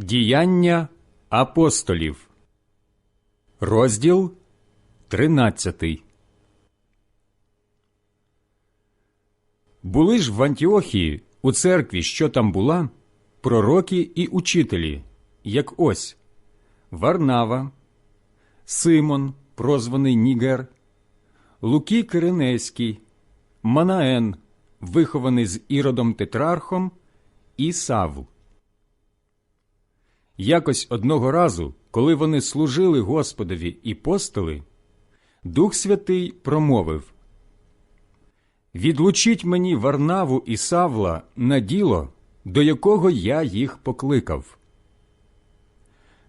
Діяння апостолів, розділ 13. Були ж в Антіохії у церкві, що там була, пророки і учителі, як ось Варнава, Симон, прозваний Нігер, Луки Киринейський, Манаен, вихований з Іродом Тетрархом, і Савл. Якось одного разу, коли вони служили Господові і постили, Дух Святий промовив Відлучіть мені Варнаву і Савла на діло, до якого я їх покликав.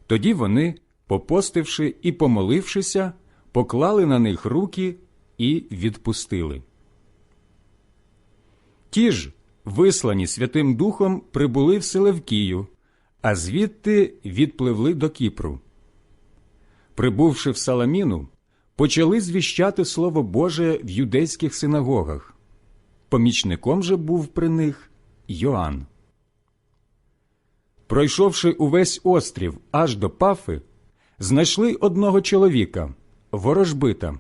Тоді вони, попостивши і помолившися, поклали на них руки і відпустили. Ті ж, вислані Святим Духом, прибули в Селевкію, а звідти відпливли до Кіпру. Прибувши в Саламіну, почали звіщати Слово Боже в юдейських синагогах. Помічником же був при них Йоанн. Пройшовши увесь острів аж до Пафи, знайшли одного чоловіка, ворожбита,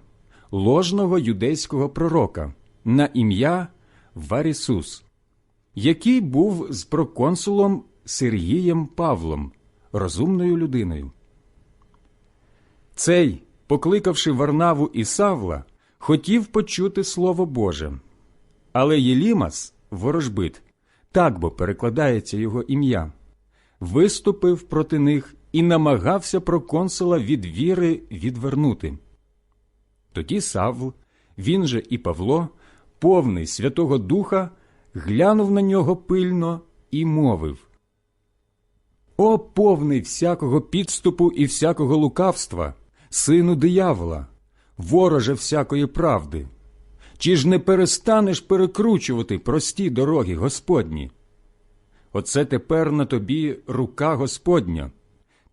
ложного юдейського пророка, на ім'я Варісус, який був з проконсулом Сергієм Павлом, розумною людиною. Цей, покликавши Варнаву і Савла, хотів почути Слово Боже. Але Єлімас, ворожбит, так бо перекладається його ім'я, виступив проти них і намагався проконсула від віри відвернути. Тоді Савл, він же і Павло, повний Святого Духа, глянув на нього пильно і мовив О, повний всякого підступу і всякого лукавства, сину диявола, вороже всякої правди. Чи ж не перестанеш перекручувати прості дороги Господні? Оце тепер на тобі рука Господня.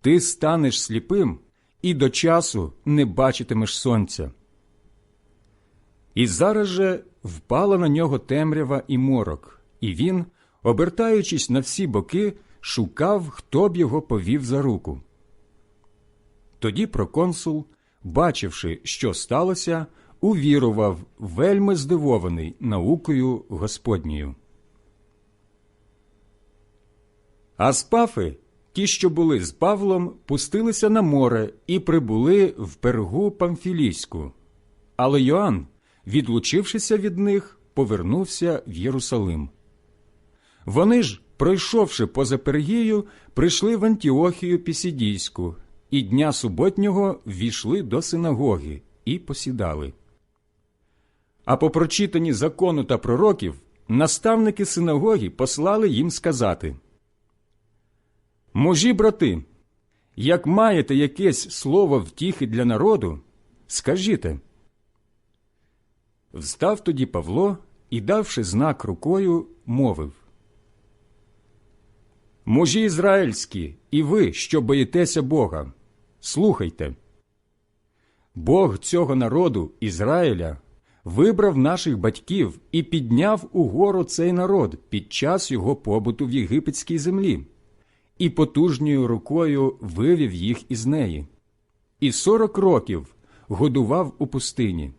Ти станеш сліпим і до часу не бачитимеш сонця. І зараз же впала на нього темрява і морок, і він, обертаючись на всі боки, шукав, хто б його повів за руку. Тоді проконсул, бачивши, що сталося, увірував, вельми здивований наукою Господньою. А з Пафи, ті, що були з Павлом, пустилися на море і прибули в пергу Памфілійську. Але Йоанн, відлучившися від них, повернувся в Єрусалим. Вони ж, пройшовши поза Пергію, прийшли в Антіохію Пісідійську, і дня суботнього ввійшли до синагоги і посідали. А по прочитанні закону та пророків наставники синагоги послали їм сказати Мужі, брати, як маєте якесь слово втіхи для народу, скажіте. Встав тоді Павло і, давши знак рукою, мовив Мужі ізраїльські, і ви, що боїтеся Бога, слухайте. Бог цього народу, Ізраїля, вибрав наших батьків і підняв угору цей народ під час його побуту в єгипетській землі, і потужньою рукою вивів їх із неї, і сорок років годував у пустині.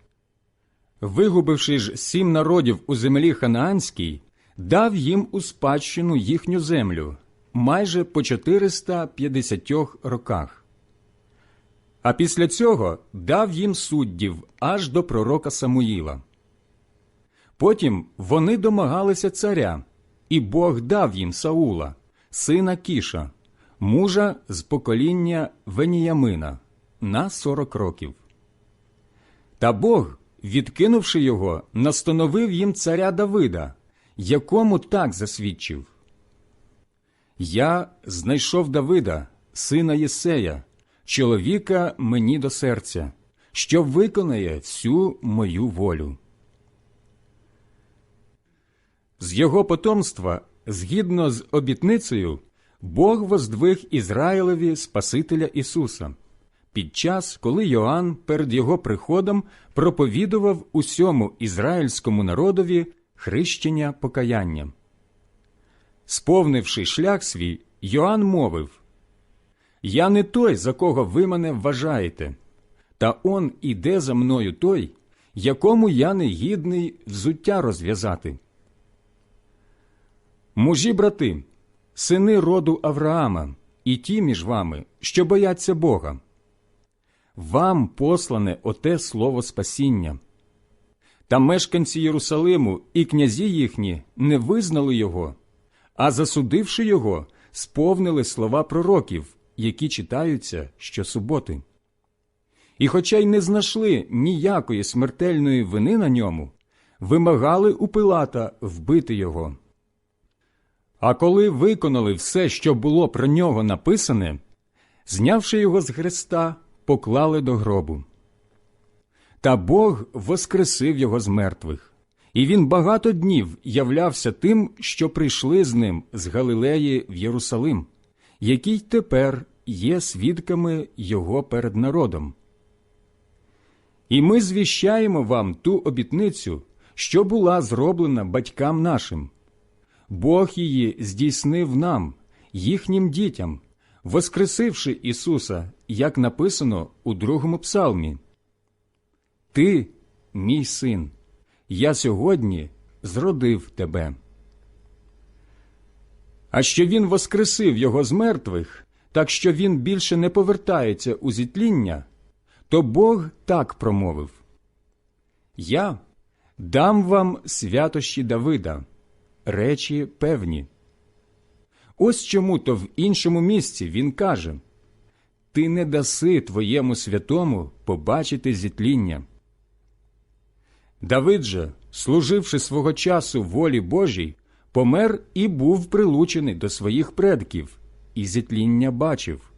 Вигубивши ж сім народів у землі Ханаанській, дав їм у спадщину їхню землю майже по 450 роках. А після цього дав їм суддів аж до пророка Самуїла. Потім вони домагалися царя, і Бог дав їм Саула, сина Кіша, мужа з покоління Веніямина, на сорок років. Та Бог, відкинувши його, настановив їм царя Давида, якому так засвідчив. Я знайшов Давида, сина Єсея, чоловіка мені до серця, що виконає всю мою волю. З його потомства, згідно з обітницею, Бог воздвиг Ізраїлеві Спасителя Ісуса під час, коли Йоанн перед його приходом проповідував усьому ізраїльському народові хрещення покаяння. Сповнивши шлях свій, Йоанн мовив, Я не той, за кого ви мене вважаєте, та он іде за мною той, якому я не гідний взуття розв'язати. Мужі брати, сини роду Авраама, і ті між вами, що бояться Бога. Вам послане оте слово спасіння. Та мешканці Єрусалиму і князі їхні не визнали його, а засудивши його, сповнили слова пророків, які читаються щосуботи. І, хоча й не знайшли ніякої смертельної вини на ньому, вимагали у Пилата вбити його. А коли виконали все, що було про нього написане, знявши його з хреста, поклали до гробу. Та Бог воскресив його з мертвих, і він багато днів являвся тим, що прийшли з ним з Галилеї в Єрусалим, які тепер є свідками його перед народом. І ми звіщаємо вам ту обітницю, що була зроблена батькам нашим. Бог її здійснив нам, їхнім дітям, воскресивши Ісуса, як написано у другому псалмі. Ти, мій син, я сьогодні зродив тебе. А що він воскресив його з мертвих, так що він більше не повертається у зітління, то Бог так промовив Я дам вам святощі Давида, речі певні. Ось чому то в іншому місці він каже Ти не даси твоєму святому побачити зітління. Давид же, служивши свого часу волі Божій, помер і був прилучений до своїх предків, і зітління бачив.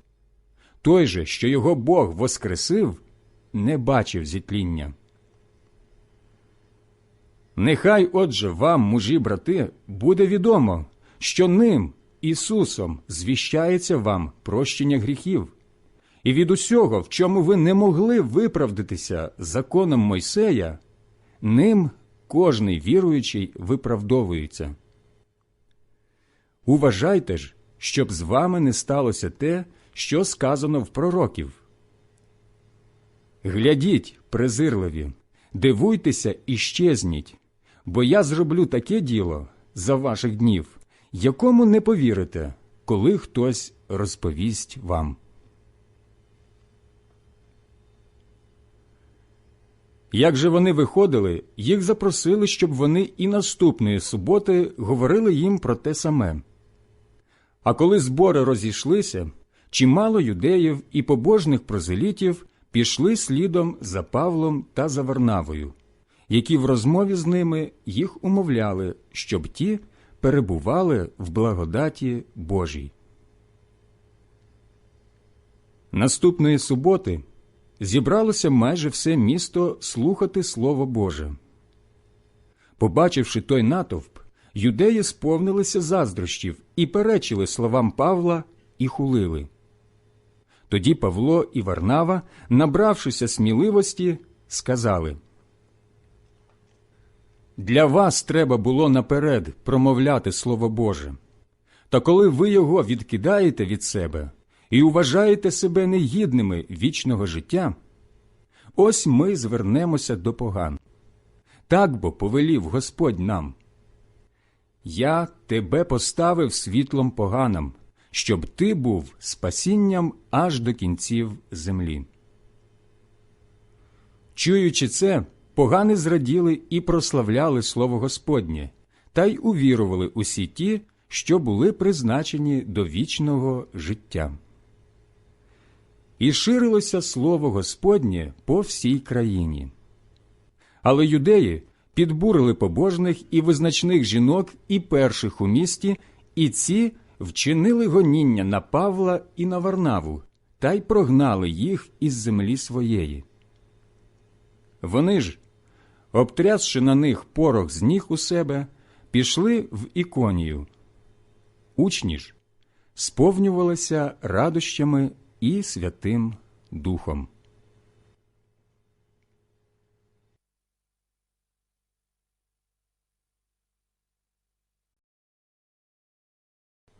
Той же, що його Бог воскресив, не бачив зітління. Нехай, отже, вам, мужі брати, буде відомо, що ним, Ісусом, звіщається вам прощення гріхів, і від усього, в чому ви не могли виправдатися законом Мойсея, ним кожний віруючий виправдовується. Уважайте ж, щоб з вами не сталося те, що сказано в пророків. Глядіть, презирливі, дивуйтеся і щезніть, бо я зроблю таке діло за ваших днів, якому не повірите, коли хтось розповість вам. Як же вони виходили, їх запросили, щоб вони і наступної суботи говорили їм про те саме. А коли збори розійшлися, чимало юдеїв і побожних прозелітів пішли слідом за Павлом та за Варнавою, які в розмові з ними їх умовляли, щоб ті перебували в благодаті Божій. Наступної суботи зібралося майже все місто слухати Слово Боже. Побачивши той натовп, юдеї сповнилися заздрощів і перечили словам Павла і хулили. Тоді Павло і Варнава, набравшися сміливості, сказали Для вас треба було наперед промовляти Слово Боже. Та коли ви його відкидаєте від себе і вважаєте себе негідними вічного життя, ось ми звернемося до поган. Так бо повелів Господь нам. Я тебе поставив світлом поганам, щоб ти був спасінням аж до кінців землі. Чуючи це, погани зраділи і прославляли слово Господнє, та й увірували усі ті, що були призначені до вічного життя. І ширилося слово Господнє по всій країні. Але юдеї підбурили побожних і визначних жінок і перших у місті, і ці вчинили гоніння на Павла і на Варнаву та й прогнали їх із землі своєї. Вони ж, обтрясши на них порох з ніг у себе, пішли в іконію. Учні ж сповнювалися радощами і Святим Духом.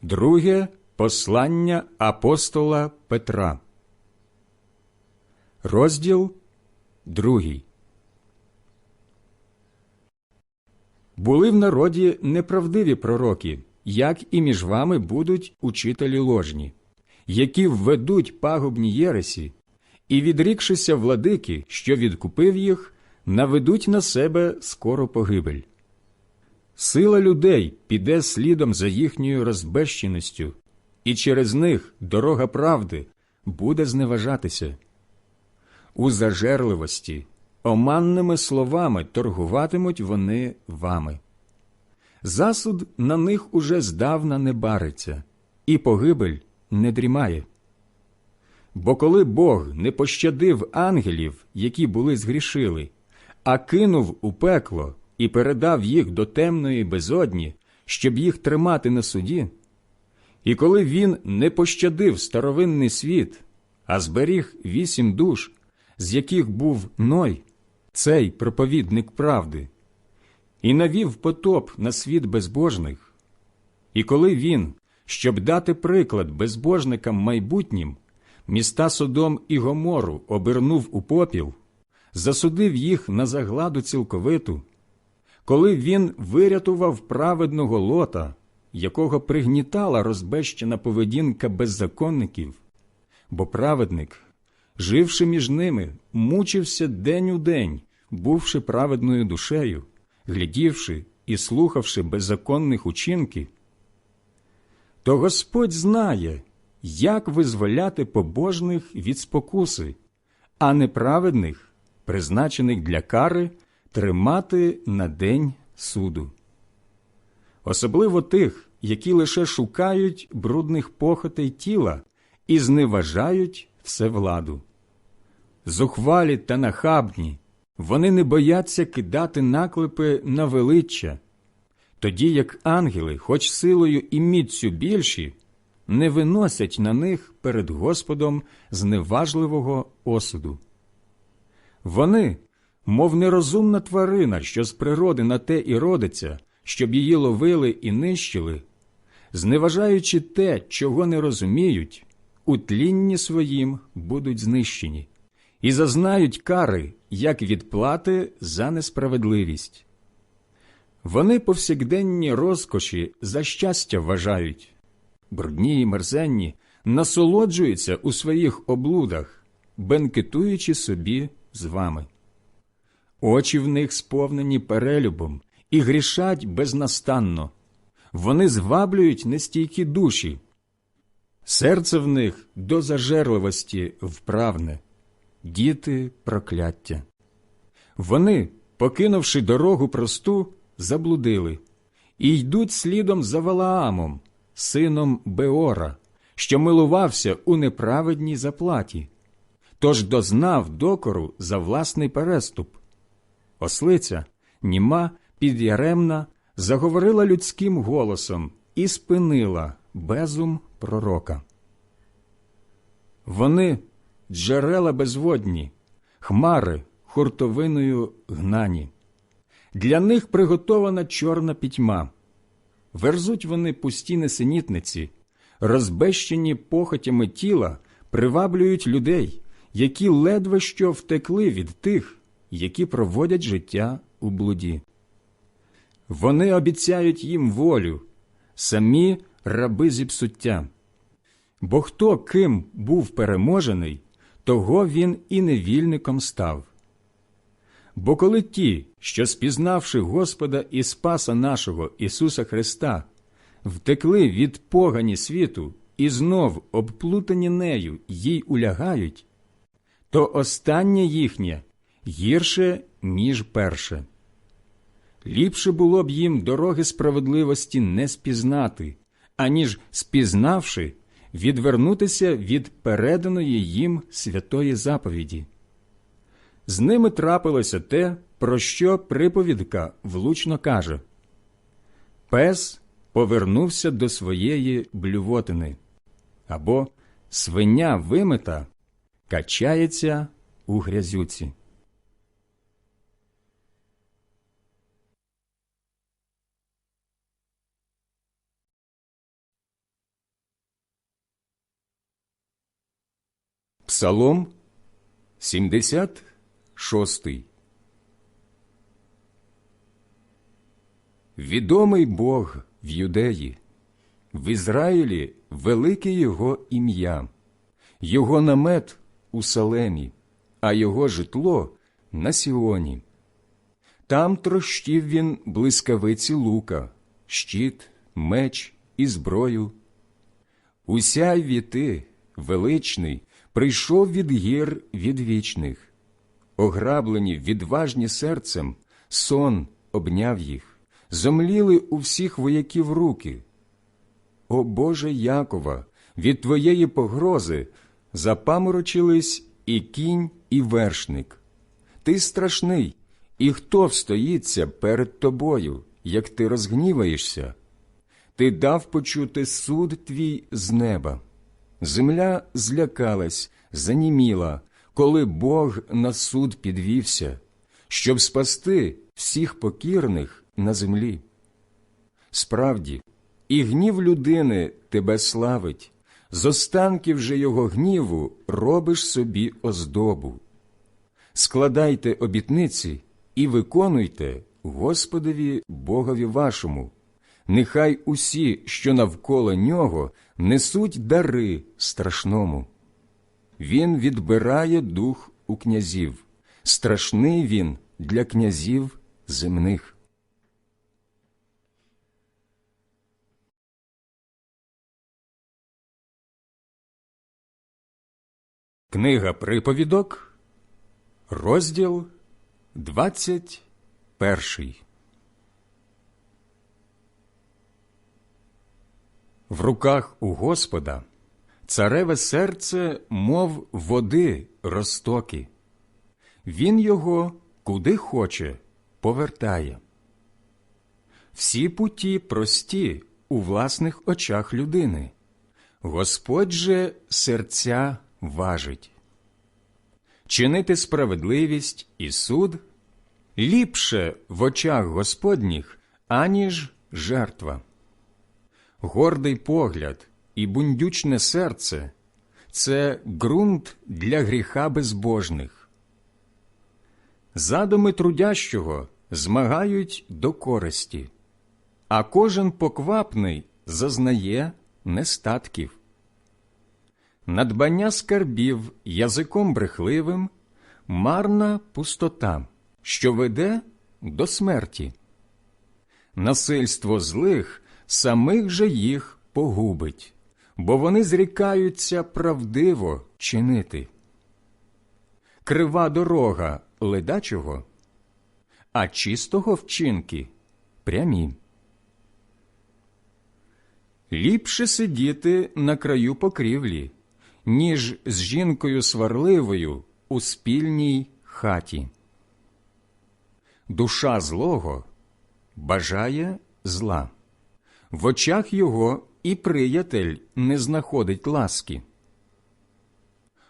Друге Послання апостола Петра, розділ другий. Були в народі неправдиві пророки, як і між вами будуть учителі ложні, які введуть пагубні єресі, і, відрікшися владики, що відкупив їх, наведуть на себе скоро погибель. Сила людей піде слідом за їхньою розбещеністю, і через них дорога правди буде зневажатися. У зажерливості, оманними словами торгуватимуть вони вами. Засуд на них уже здавна не бариться, і погибель не дрімає. Бо коли Бог не пощадив ангелів, які були згрішили, а кинув у пекло і передав їх до темної безодні, щоб їх тримати на суді, і коли він не пощадив старовинний світ, а зберіг вісім душ, з яких був Ной, цей проповідник правди, і навів потоп на світ безбожних, і коли він, щоб дати приклад безбожникам майбутнім, міста Содом і Гомору обернув у попіл, засудив їх на загладу цілковиту, коли він вирятував праведного лота, якого пригнітала розбещена поведінка беззаконників, бо праведник, живши між ними, мучився день у день, бувши праведною душею, глядівши і слухавши беззаконних учинків, то Господь знає, як визволяти побожних від спокуси, а неправедних, призначених для кари, тримати на день суду. Особливо тих, які лише шукають брудних похотей тіла і зневажають всевладу. Зухвалі та нахабні, вони не бояться кидати наклепи на величчя, тоді як ангели, хоч силою і міцю більші, не виносять на них перед Господом зневажливого осуду. Вони, мов нерозумна тварина, що з природи на те і родиться, щоб її ловили і нищили, зневажаючи те, чого не розуміють, у тлінні своїм будуть знищені, і зазнають кари, як відплати за несправедливість. Вони повсякденні розкоші за щастя вважають, брудні й мерзенні, насолоджуються у своїх облудах, бенкетуючи собі з вами. Очі в них сповнені перелюбом і грішать безнастанно, вони зваблюють нестійкі душі. Серце в них до зажерливості вправне, діти прокляття. Вони, покинувши дорогу просту, заблудили і йдуть слідом за Валаамом, сином Беора, що милувався у неправедній заплаті, тож дознав докору за власний переступ. Ослиця, німа, підяремна, заговорила людським голосом і спинила безум пророка. Вони джерела безводні, хмари хуртовиною гнані. Для них приготована чорна пітьма. Верзуть вони пусті несенітниці, розбещені похотями тіла, приваблюють людей, які ледве що втекли від тих, які проводять життя у блуді. Вони обіцяють їм волю, самі раби зіпсуття. Бо хто ким був переможений, того він і невільником став. Бо коли ті, що спізнавши Господа і Спаса нашого Ісуса Христа, втекли від погані світу і знов обплутані нею їй улягають, то останнє їхнє гірше, ніж перше. Ліпше було б їм дороги справедливості не спізнати, аніж спізнавши, відвернутися від переданої їм святої заповіді. З ними трапилося те, про що приповідка влучно каже Пес повернувся до своєї блювотини, або свиня вимита качається у грязюці. Псалом 76 Відомий Бог в Юдеї, в Ізраїлі велике Його ім'я, Його намет у Салемі, а Його житло на Сіоні. Там трощив він блискавиці лука, щит, меч і зброю. Усяй віти, величний, прийшов від гір відвічних. Ограблені, відважні серцем, сон обняв їх, зомліли у всіх вояків руки. О Боже Якова, від твоєї погрози запаморочились і кінь, і вершник. Ти страшний, і хто встоїться перед тобою, як ти розгніваєшся? Ти дав почути суд твій з неба. Земля злякалась, заніміла, коли Бог на суд підвівся, щоб спасти всіх покірних на землі. Справді, і гнів людини тебе славить, з останків же його гніву робиш собі оздобу. Складайте обітниці і виконуйте Господові Богові вашому. Нехай усі, що навколо нього, несуть дари страшному. Він відбирає дух у князів, страшний він для князів земних. Книга приповідок, розділ двадцять перший. В руках у Господа цареве серце, мов води розтоки. Він його куди хоче повертає. Всі путі прості у власних очах людини. Господь же серця важить. Чинити справедливість і суд ліпше в очах Господніх, аніж жертва. Гордий погляд і бундючне серце це ґрунт для гріха безбожних. Задуми трудящого змагають до користі, а кожен поквапний зазнає нестатків. Надбання скарбів язиком брехливим, марна пустота, що веде до смерті. Насильство злих самих же їх погубить, бо вони зрікаються правдиво чинити. Крива дорога ледачого, а чистого вчинки прямі. Ліпше сидіти на краю покрівлі, ніж з жінкою сварливою у спільній хаті. Душа злого бажає зла, в очах його і приятель не знаходить ласки.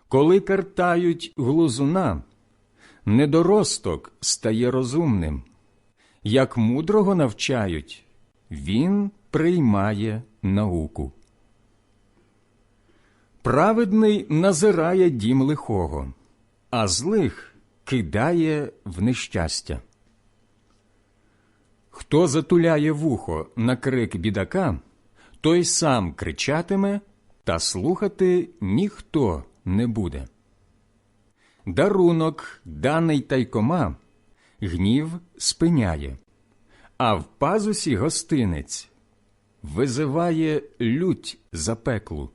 Коли картають глузуна, недоросток стає розумним, як мудрого навчають, він приймає науку. Праведний назирає дім лихого, а злих кидає в нещастя. Хто затуляє вухо на крик бідака, той сам кричатиме, та слухати ніхто не буде. Дарунок, даний тайкома, гнів спиняє, а в пазусі гостинець визиває лють запеклу.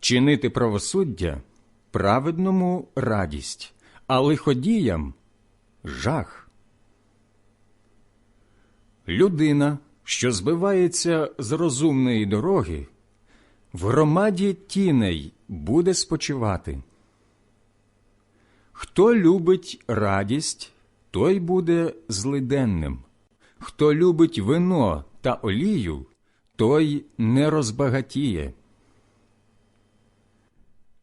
Чинити правосуддя праведному радість, а лиходіям жах. Людина, що збивається з розумної дороги, в громаді тіней буде спочивати. Хто любить радість, той буде злиденним. Хто любить вино та олію, той не розбагатіє.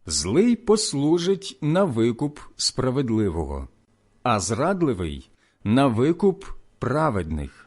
Злий послужить на викуп справедливого, а зрадливий на викуп праведних.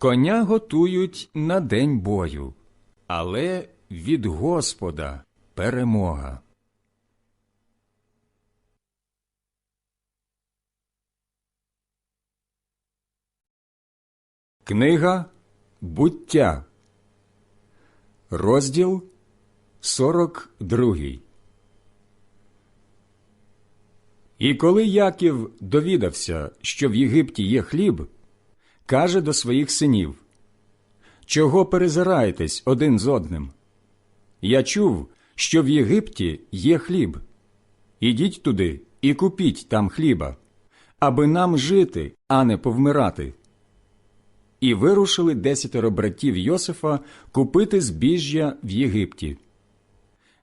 Коня готують на день бою, але від Господа перемога. Книга Буття, розділ 42 І коли Яків довідався, що в Єгипті є хліб, каже до своїх синів Чого перезираєтесь один з одним? Я чув, що в Єгипті є хліб. Ідіть туди і купіть там хліба, аби нам жити, а не повмирати. І вирушили десятеро братів Йосифа купити збіжжя в Єгипті.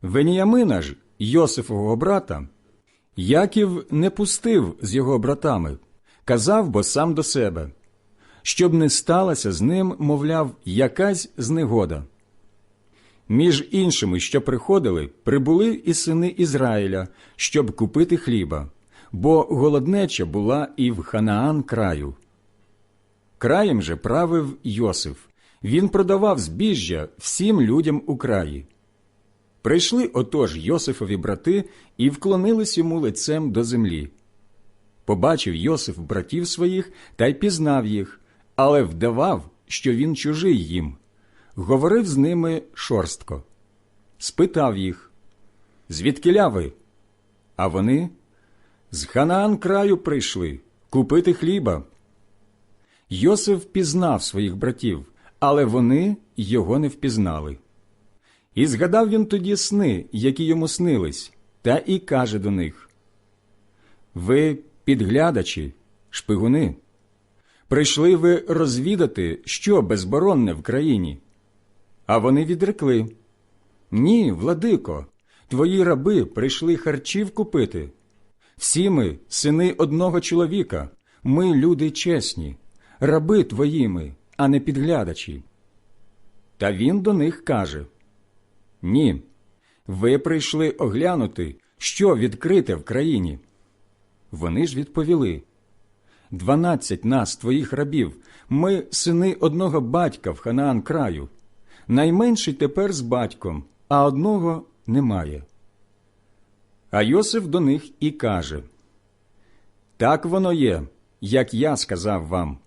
Веніямина ж, Йосифового брата, Яків не пустив з його братами, казав бо сам до себе, щоб не сталася з ним, мовляв, якась знегода. Між іншими, що приходили, прибули і сини Ізраїля, щоб купити хліба, бо голоднеча була і в Ханаан краю. Краєм же правив Йосиф. Він продавав збіжжя всім людям у краї. Прийшли отож Йосифові брати і вклонились йому лицем до землі. Побачив Йосиф братів своїх та й пізнав їх, але вдавав, що він чужий їм. Говорив з ними шорстко. Спитав їх, звідкиля ви? А вони з Ханаан краю прийшли купити хліба. Йосиф пізнав своїх братів, але вони його не впізнали. І згадав він тоді сни, які йому снились, та і каже до них Ви підглядачі, шпигуни, прийшли ви розвідати, що безборонне в країні. А вони відрекли Ні, владико, твої раби прийшли харчів купити. Всі ми, сини одного чоловіка, ми люди чесні раби твоїми, а не підглядачі. Та він до них каже Ні, ви прийшли оглянути, що відкрите в країні. Вони ж відповіли Дванадцять нас, твоїх рабів, ми сини одного батька в Ханаан краю. Найменший тепер з батьком, а одного немає. А Йосиф до них і каже Так воно є, як я сказав вам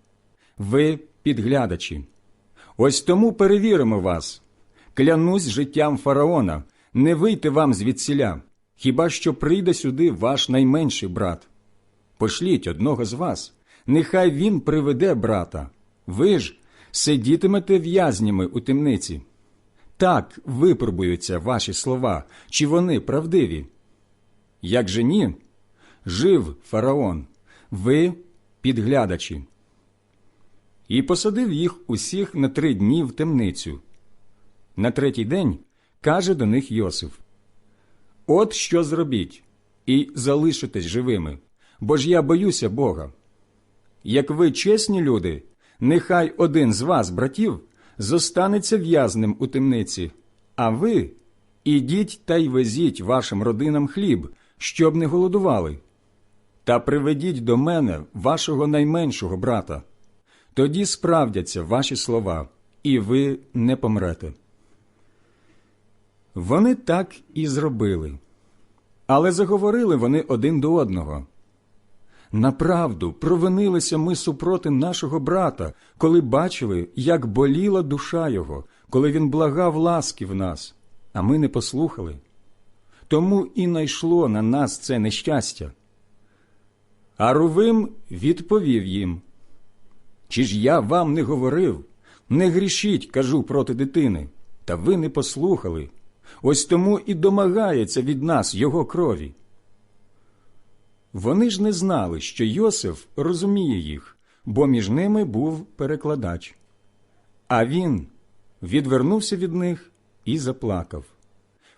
ви підглядачі. Ось тому перевіримо вас. Клянусь життям фараона, не вийти вам звідсіля, хіба що прийде сюди ваш найменший брат. Пошліть одного з вас, нехай він приведе брата. Ви ж сидітимете в'язнями у темниці. так випробуються ваші слова, чи вони правдиві. Як же ні, жив фараон, ви підглядачі. І посадив їх усіх на три дні в темницю. На третій день каже до них Йосиф: От що зробіть, і залишитесь живими, бо ж я боюся Бога. Як ви чесні люди, нехай один з вас, братів, зостанеться в'язнем у темниці, а ви ідіть та й везіть вашим родинам хліб, щоб не голодували. Та приведіть до мене вашого найменшого брата. Тоді справдяться ваші слова, і ви не помрете. Вони так і зробили. Але заговорили вони один до одного. Направду провинилися ми супроти нашого брата, коли бачили, як боліла душа його, коли він благав ласки в нас, а ми не послухали. Тому і найшло на нас це нещастя. А Рувим відповів їм Чи ж я вам не говорив? Не грішіть, кажу проти дитини, та ви не послухали. Ось тому і домагається від нас його крові. Вони ж не знали, що Йосиф розуміє їх, бо між ними був перекладач. А він відвернувся від них і заплакав.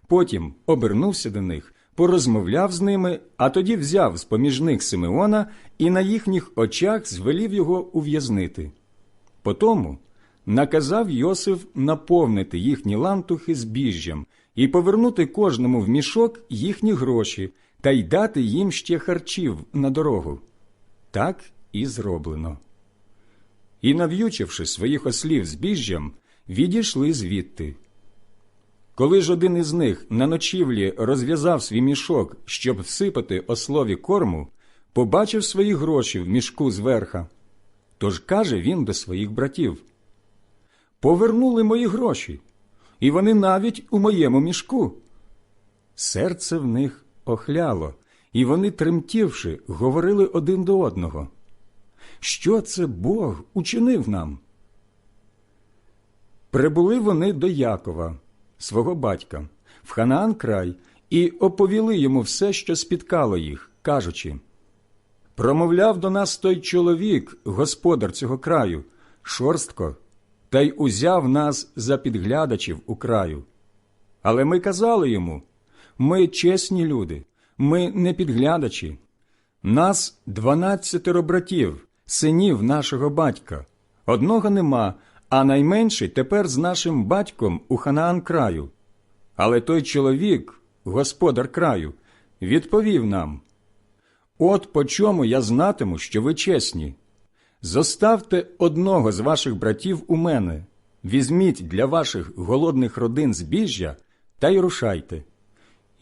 Потім обернувся до них, порозмовляв з ними, а тоді взяв з поміж них Симеона і на їхніх очах звелів його ув'язнити. Потому наказав Йосиф наповнити їхні лантухи збіжжям і повернути кожному в мішок їхні гроші та й дати їм ще харчів на дорогу. Так і зроблено. І, нав'ючивши своїх ослів збіжжям, відійшли звідти. Коли ж один із них на ночівлі розв'язав свій мішок, щоб всипати ослові корму, побачив свої гроші в мішку зверха. Тож каже він до своїх братів Повернули мої гроші, і вони навіть у моєму мішку. Серце в них охляло, і вони, тремтівши, говорили один до одного. Що це Бог учинив нам? Прибули вони до Якова, свого батька, в Ханаан край, і оповіли йому все, що спіткало їх, кажучи Промовляв до нас той чоловік, господар цього краю, шорстко, та й узяв нас за підглядачів у краю. Але ми казали йому ми чесні люди, ми не підглядачі. Нас дванадцятеро братів, синів нашого батька. Одного нема, а найменший тепер з нашим батьком у Ханаан краю. Але той чоловік, господар краю, відповів нам От по чому я знатиму, що ви чесні. Зоставте одного з ваших братів у мене, візьміть для ваших голодних родин збіжжя та й рушайте.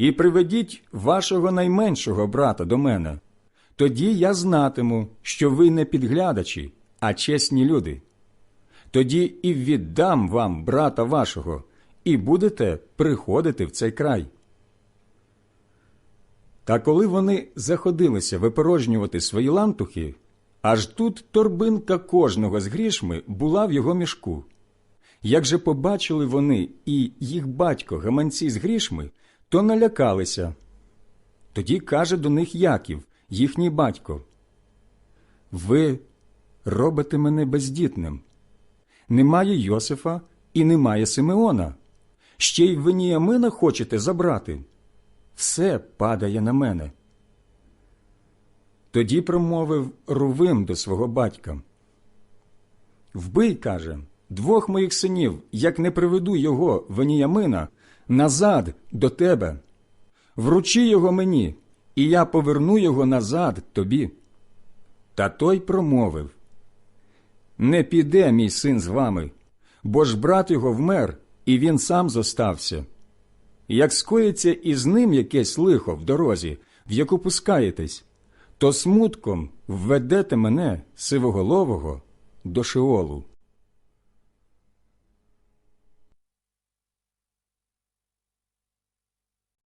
І приведіть вашого найменшого брата до мене. Тоді я знатиму, що ви не підглядачі, а чесні люди. Тоді і віддам вам брата вашого, і будете приходити в цей край. Та коли вони заходилися випорожнювати свої лантухи, аж тут торбинка кожного з грішми була в його мішку. Як же побачили вони і їх батько гаманці з грішми, то налякалися. Тоді каже до них Яків, їхній батько. Ви робите мене бездітним. Немає Йосифа і немає Симеона. Ще й Веніамина хочете забрати. Все падає на мене. Тоді промовив Рувим до свого батька. Вбий, каже, двох моїх синів, як не приведу його Веніямина, назад до тебе. Вручи його мені, і я поверну його назад тобі. Та той промовив Не піде мій син з вами, бо ж брат його вмер, і він сам зостався. Як скоїться із ним якесь лихо в дорозі, в яку пускаєтесь, то смутком введете мене, сивоголового, до Шеолу.